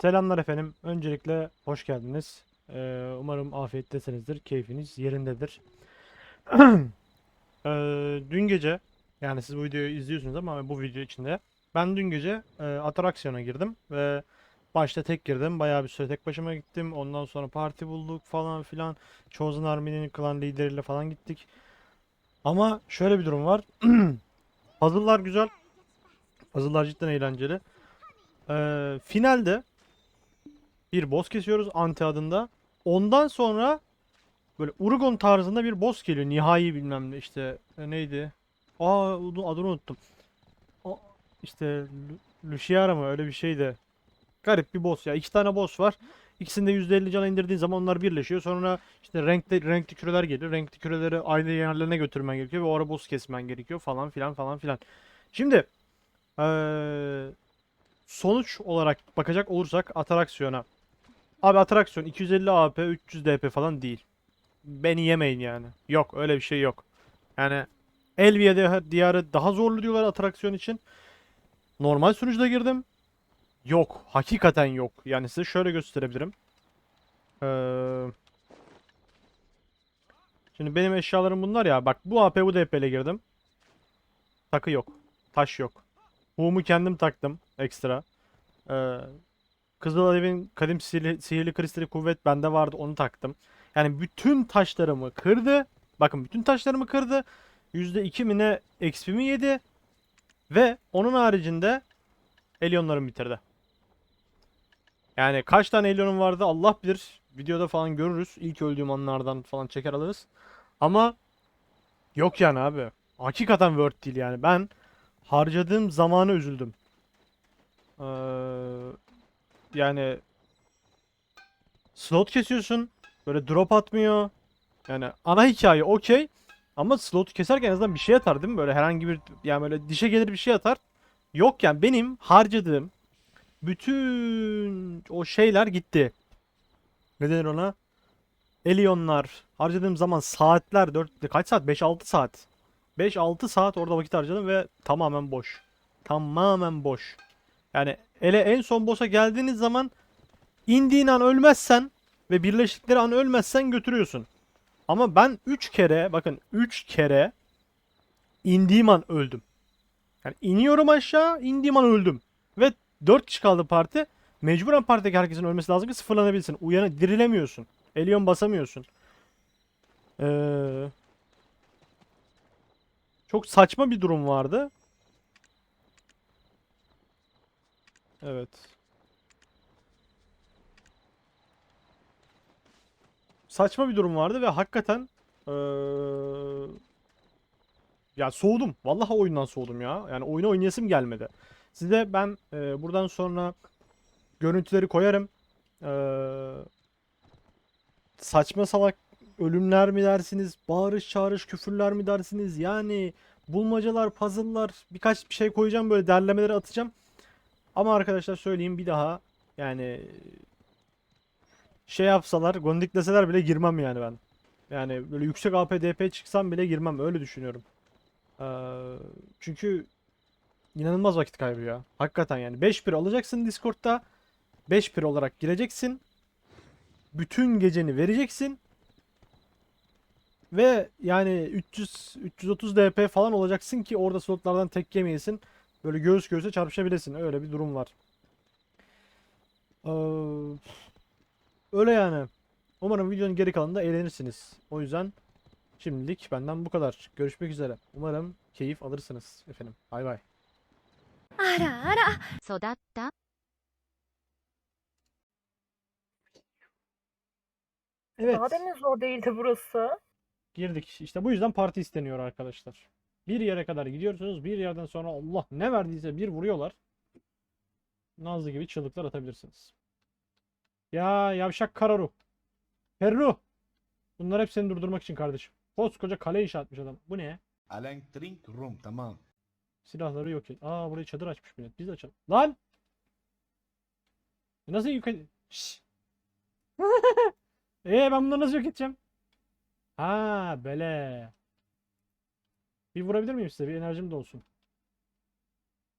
Selamlar efendim. Öncelikle hoş geldiniz. Ee, umarım afiyettesinizdir. Keyfiniz yerindedir. Ee, dün gece yani siz bu videoyu izliyorsunuz ama bu video içinde ben dün gece e, atraksiyona girdim ve başta tek girdim. Bayağı bir süre tek başıma gittim. Ondan sonra parti bulduk falan filan. Chosen Army'nin klan lideriyle falan gittik. Ama şöyle bir durum var. Puzzle'lar güzel. Puzzle'lar cidden eğlenceli. Ee, finalde bir boss kesiyoruz anti adında. Ondan sonra böyle Urugon tarzında bir boss geliyor. Nihai bilmem ne işte e, neydi? Aa adını unuttum. O, işte Lu- Luciara mı öyle bir şeydi. Garip bir boss ya. İki tane boss var. İkisini de %50 cana indirdiğin zaman onlar birleşiyor. Sonra işte renkli renkli küreler geliyor. Renkli küreleri aynı yerlerine götürmen gerekiyor ve o ara boss kesmen gerekiyor falan filan falan filan. Şimdi eee, sonuç olarak bakacak olursak atraksiyona. Abi atraksiyon 250 AP 300 DP falan değil. Beni yemeyin yani. Yok öyle bir şey yok. Yani Elvia di- diyarı daha zorlu diyorlar atraksiyon için. Normal sunucuda girdim. Yok. Hakikaten yok. Yani size şöyle gösterebilirim. Ee, şimdi benim eşyalarım bunlar ya. Bak bu AP bu DP ile girdim. Takı yok. Taş yok. Huğumu kendim taktım. Ekstra. Ee, Kızıl Alev'in kadim sihirli, sihirli kristali kuvvet bende vardı. Onu taktım. Yani bütün taşlarımı kırdı. Bakın bütün taşlarımı kırdı. %2 mi ne XP'mi yedi. Ve onun haricinde Elyonlarımı bitirdi. Yani kaç tane Elyonum vardı Allah bilir. Videoda falan görürüz. İlk öldüğüm anlardan falan çeker alırız. Ama yok yani abi. Hakikaten Word değil yani. Ben harcadığım zamanı üzüldüm. Ee, yani slot kesiyorsun. Böyle drop atmıyor. Yani ana hikaye okey. Ama slot keserken en azından bir şey atar değil mi? Böyle herhangi bir yani böyle dişe gelir bir şey atar. Yok yani benim harcadığım bütün o şeyler gitti. Ne denir ona? Elyonlar. Harcadığım zaman saatler 4 kaç saat? 5-6 saat. 5-6 saat orada vakit harcadım ve tamamen boş. Tamamen boş. Yani ele en son boss'a geldiğiniz zaman indiğin an ölmezsen ve birleştikleri an ölmezsen götürüyorsun. Ama ben 3 kere bakın 3 kere indiğim an öldüm. Yani iniyorum aşağı indiğim an öldüm. Ve 4 kişi kaldı parti. Mecburen partideki herkesin ölmesi lazım ki sıfırlanabilsin. Uyanı dirilemiyorsun. Elyon basamıyorsun. Ee, çok saçma bir durum vardı. Evet. Saçma bir durum vardı ve hakikaten eee, ya soğudum. Vallahi oyundan soğudum ya. Yani oyunu oynayasım gelmedi. Size ben eee, buradan sonra görüntüleri koyarım. Eee, saçma salak ölümler mi dersiniz? Bağırış çağırış küfürler mi dersiniz? Yani bulmacalar, puzzle'lar birkaç bir şey koyacağım böyle derlemeleri atacağım. Ama arkadaşlar söyleyeyim bir daha yani şey yapsalar, gondikleseler bile girmem yani ben. Yani böyle yüksek AP DP çıksam bile girmem öyle düşünüyorum. Ee, çünkü inanılmaz vakit kaybı ya. Hakikaten yani 5-1 alacaksın Discord'da. 5-1 olarak gireceksin. Bütün geceni vereceksin. Ve yani 300 330 DP falan olacaksın ki orada slotlardan tek yemeyesin. Böyle göğüs göğüse çarpışabilesin. Öyle bir durum var. Ee, öyle yani. Umarım videonun geri kalanında eğlenirsiniz. O yüzden şimdilik benden bu kadar. Görüşmek üzere. Umarım keyif alırsınız efendim. Bay bay. Ara ara. Sodatta. Evet. Daha deniz o değildi burası. Girdik. İşte bu yüzden parti isteniyor arkadaşlar. Bir yere kadar gidiyorsunuz. Bir yerden sonra Allah ne verdiyse bir vuruyorlar. Nazlı gibi çığlıklar atabilirsiniz. Ya yavşak Kararu. Perru. Bunlar hep seni durdurmak için kardeşim. Koskoca kale inşa etmiş adam. Bu ne? Electric room tamam. Silahları yok et. Aa burayı çadır açmış millet. Biz de açalım. Lan! E Nasıl yok ed- Şşş! Ee ben bunları nasıl yok edeceğim? Ha böyle. Bir vurabilir miyim size? Bir enerjim de olsun.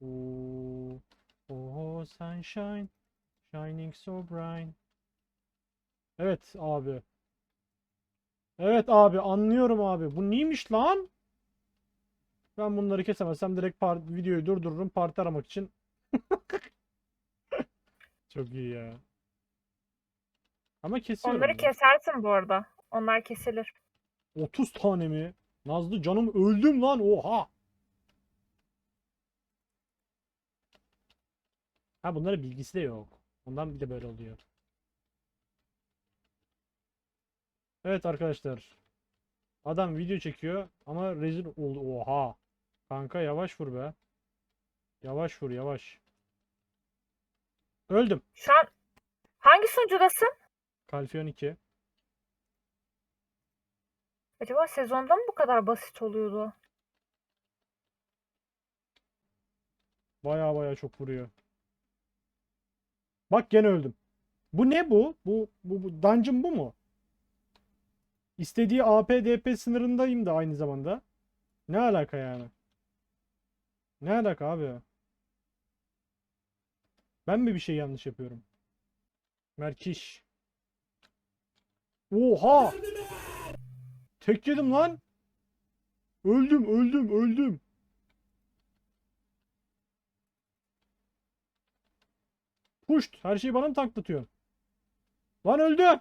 Oo. Oh sunshine. Shining so bright. Evet abi. Evet abi anlıyorum abi. Bu neymiş lan? Ben bunları kesemezsem direkt par- videoyu durdururum parti aramak için. Çok iyi ya. Ama kesiyorum. Onları ya. kesersin bu arada. Onlar kesilir. 30 tane mi? Nazlı canım öldüm lan oha. Ha bunların bilgisi de yok. Ondan bir de böyle oluyor. Evet arkadaşlar. Adam video çekiyor ama rezil oldu. Oha. Kanka yavaş vur be. Yavaş vur yavaş. Öldüm. Şu an hangi sunucudasın? Kalfiyon 2. Acaba sezonda mı bu kadar basit oluyordu? Baya baya çok vuruyor. Bak gene öldüm. Bu ne bu? Bu bu, bu dungeon bu mu? İstediği AP DP sınırındayım da aynı zamanda. Ne alaka yani? Ne alaka abi? Ben mi bir şey yanlış yapıyorum? Merkiş. Oha! Tek lan. Öldüm, öldüm, öldüm. Puşt. Her şeyi bana mı taklatıyorsun? Lan öldü.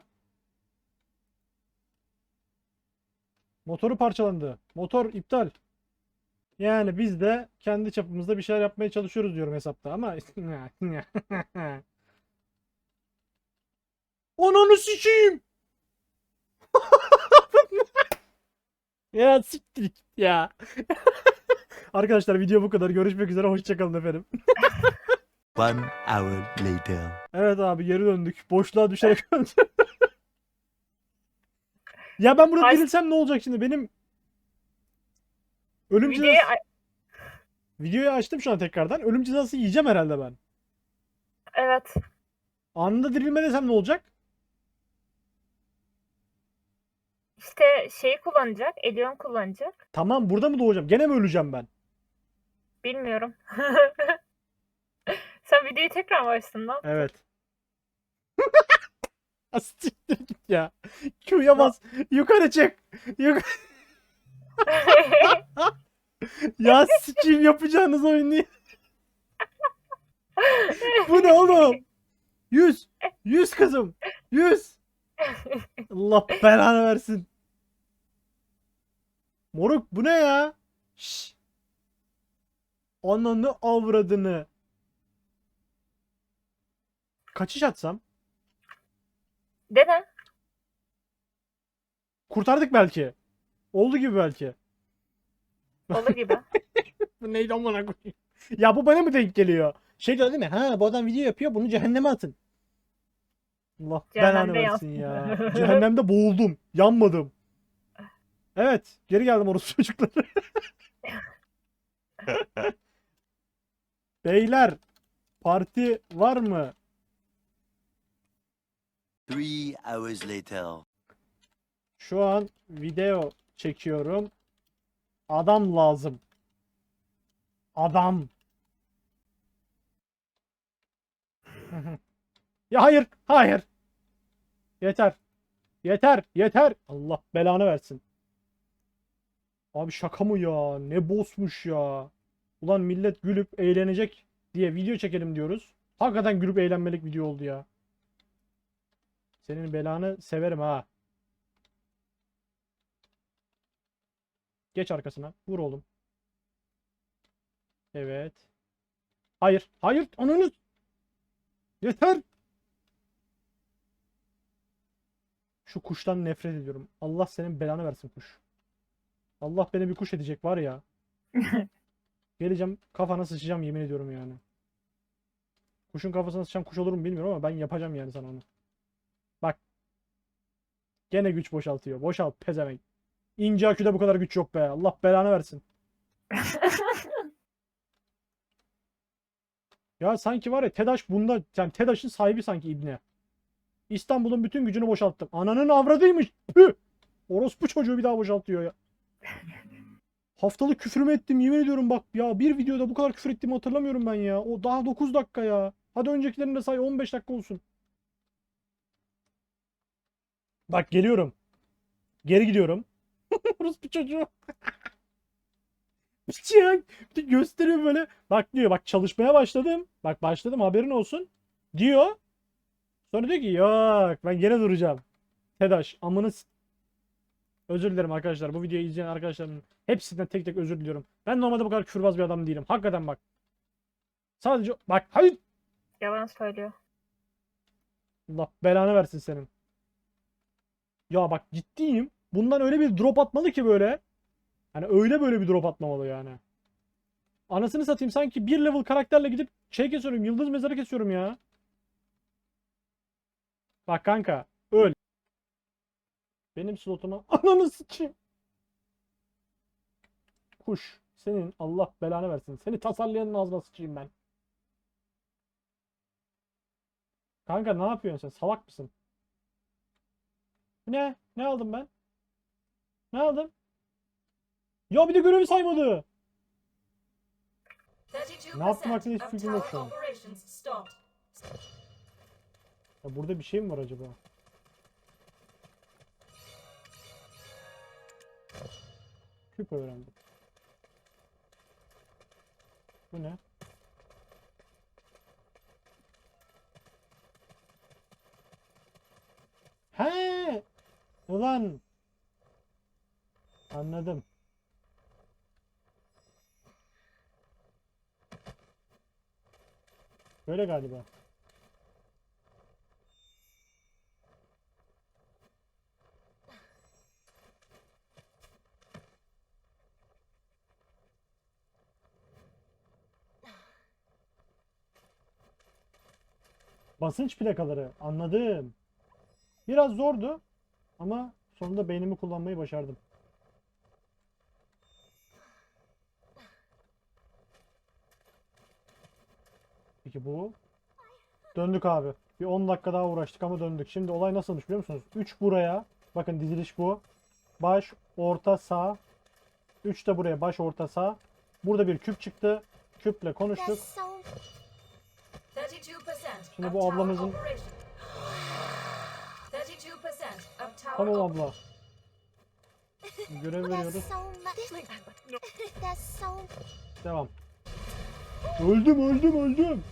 Motoru parçalandı. Motor iptal. Yani biz de kendi çapımızda bir şeyler yapmaya çalışıyoruz diyorum hesapta ama Ananı sikeyim. ya siktir git ya. Arkadaşlar video bu kadar. Görüşmek üzere. Hoşçakalın efendim. One hour later. Evet abi geri döndük. Boşluğa düşerek öldüm. ya ben burada Ay- dirilsem ne olacak şimdi? Benim ölüm Videoyu cezası... Videoyu açtım şu an tekrardan. Ölüm cezası yiyeceğim herhalde ben. evet. Anında dirilme desem ne olacak? İşte şeyi kullanacak. Elion kullanacak. Tamam burada mı doğacağım? Gene mi öleceğim ben? Bilmiyorum. Sen videoyu tekrar mı açtın lan? Evet. Siktir git ya. Q'ya bas. Yukarı çık. Yukarı... ya sikeyim yapacağınız oyun değil. Bu ne oğlum? 100. 100 kızım. 100. Allah belanı versin. Moruk bu ne ya? Şşş. Ananı avradını. Kaçış atsam? Dene. Kurtardık belki. Oldu gibi belki. Olur gibi. Bu neydi amına koyayım? Ya bu bana mı denk geliyor? Şey diyor değil mi? Ha bu adam video yapıyor bunu cehenneme atın. Allah Cehennemde versin ya. Cehennemde boğuldum. Yanmadım. Evet. Geri geldim orası çocukları. Beyler. Parti var mı? Three hours later. Şu an video çekiyorum. Adam lazım. Adam. ya hayır, hayır. Yeter. Yeter, yeter. Allah belanı versin. Abi şaka mı ya? Ne bossmuş ya. Ulan millet gülüp eğlenecek diye video çekelim diyoruz. Hakikaten gülüp eğlenmelik video oldu ya. Senin belanı severim ha. Geç arkasına. Vur oğlum. Evet. Hayır. Hayır. Ananı. Yeter. Şu kuştan nefret ediyorum. Allah senin belanı versin kuş. Allah beni bir kuş edecek var ya. Geleceğim kafana sıçacağım yemin ediyorum yani. Kuşun kafasına sıçan kuş olur mu bilmiyorum ama ben yapacağım yani sana onu. Bak. Gene güç boşaltıyor. Boşalt pezevenk. İnce aküde bu kadar güç yok be. Allah belanı versin. Ya sanki var ya TEDAŞ bunda yani TEDAŞ'ın sahibi sanki İbne. İstanbul'un bütün gücünü boşalttım. Ananın avradıymış. Püh! Orospu çocuğu bir daha boşaltıyor ya. Haftalık küfür mü ettim yemin ediyorum bak ya bir videoda bu kadar küfür ettiğimi hatırlamıyorum ben ya. O daha 9 dakika ya. Hadi öncekilerini de say 15 dakika olsun. Bak geliyorum. Geri gidiyorum. Bir çocuğu. Bıçak. Bir de gösteriyor böyle. Bak diyor bak çalışmaya başladım. Bak başladım haberin olsun. Diyor. Sonra diyor ki yok ben gene duracağım. Tedaş amını Özür dilerim arkadaşlar. Bu videoyu izleyen arkadaşlarımın hepsinden tek tek özür diliyorum. Ben normalde bu kadar küfürbaz bir adam değilim. Hakikaten bak. Sadece bak hayır. Yalan söylüyor. Allah belanı versin senin. Ya bak ciddiyim. Bundan öyle bir drop atmalı ki böyle. Hani öyle böyle bir drop atmamalı yani. Anasını satayım sanki bir level karakterle gidip şey kesiyorum. Yıldız mezarı kesiyorum ya. Bak kanka. Benim slotuma ananı sıçayım. Kuş. Senin Allah belanı versin. Seni tasarlayanın ağzına sıçayım ben. Kanka ne yapıyorsun sen? Salak mısın? Ne? Ne aldım ben? Ne aldım? Ya bir de görevi saymadı. Ne yaptım hakkında hiçbir fikrim yok şu an. Ya burada bir şey mi var acaba? Küp öğrendim. Bu ne? He! Ulan! Anladım. Böyle galiba. Basınç plakaları. Anladım. Biraz zordu ama sonunda beynimi kullanmayı başardım. Peki bu. Döndük abi. Bir 10 dakika daha uğraştık ama döndük. Şimdi olay nasılmış biliyor musunuz? 3 buraya. Bakın diziliş bu. Baş, orta, sağ. 3 de buraya. Baş, orta, sağ. Burada bir küp çıktı. Küple konuştuk. Şimdi bu ablamızın Tamam abla. Görev veriyoruz. Devam. Öldüm öldüm öldüm.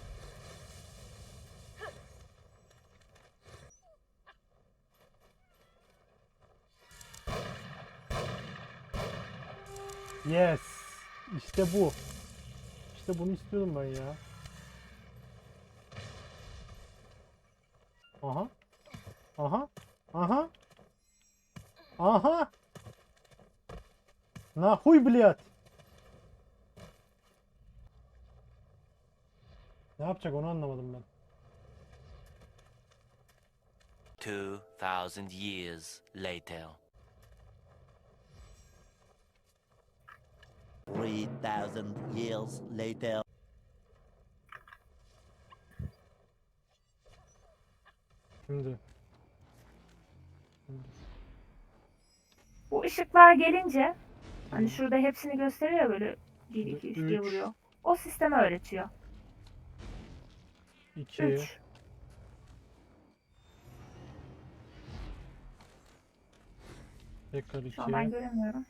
Yes. İşte bu. İşte bunu istiyordum ben ya. Aha. Aha. Aha. Aha. Nahuy блядь. Ne yapacak onu anlamadım ben. 2,000 years later. 3,000 years later. Şimdi. Bu ışıklar gelince hani şurada hepsini gösteriyor böyle 1 2 3 diye Üç. vuruyor. O sistemi öğretiyor. 2 3. tekrar Şu an ben 2 göremiyorum.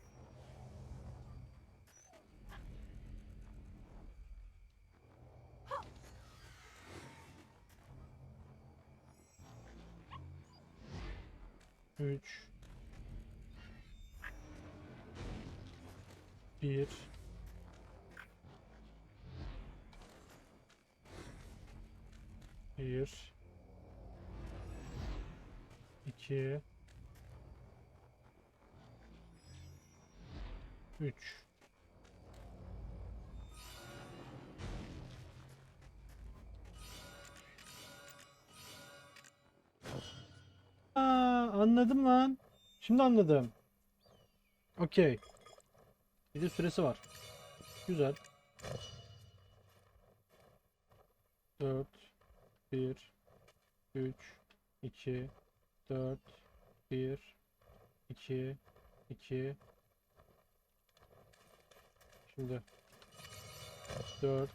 3 1 1 2 3 anladım lan. Şimdi anladım. Okey. Bir de süresi var. Güzel. 4 1 3 2 4 1 2 2 Şimdi 4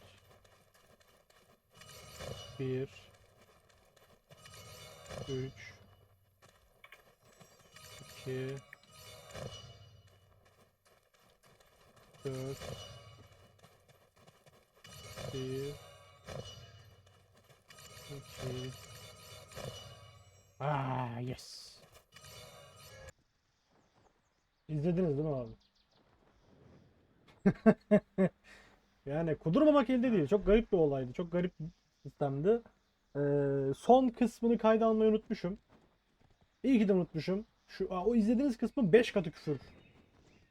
Bir. Üç. İki. Dört. Bir. İki. Ah yes. İzlediniz değil mi abi? Yani kudurmamak elde değil. Çok garip bir olaydı. Çok garip bir sistemdi. Ee, son kısmını kayda almayı unutmuşum. İyi ki de unutmuşum. Şu o izlediğiniz kısmın 5 katı küfür.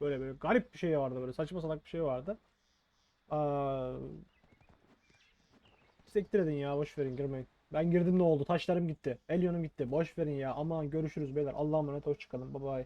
Böyle böyle garip bir şey vardı böyle saçma salak bir şey vardı. Aa, siktir edin ya boş verin girmeyin. Ben girdim ne oldu? Taşlarım gitti. Elyonum gitti. Boş verin ya. Aman görüşürüz beyler. Allah'a emanet hoşçakalın. Bye bye.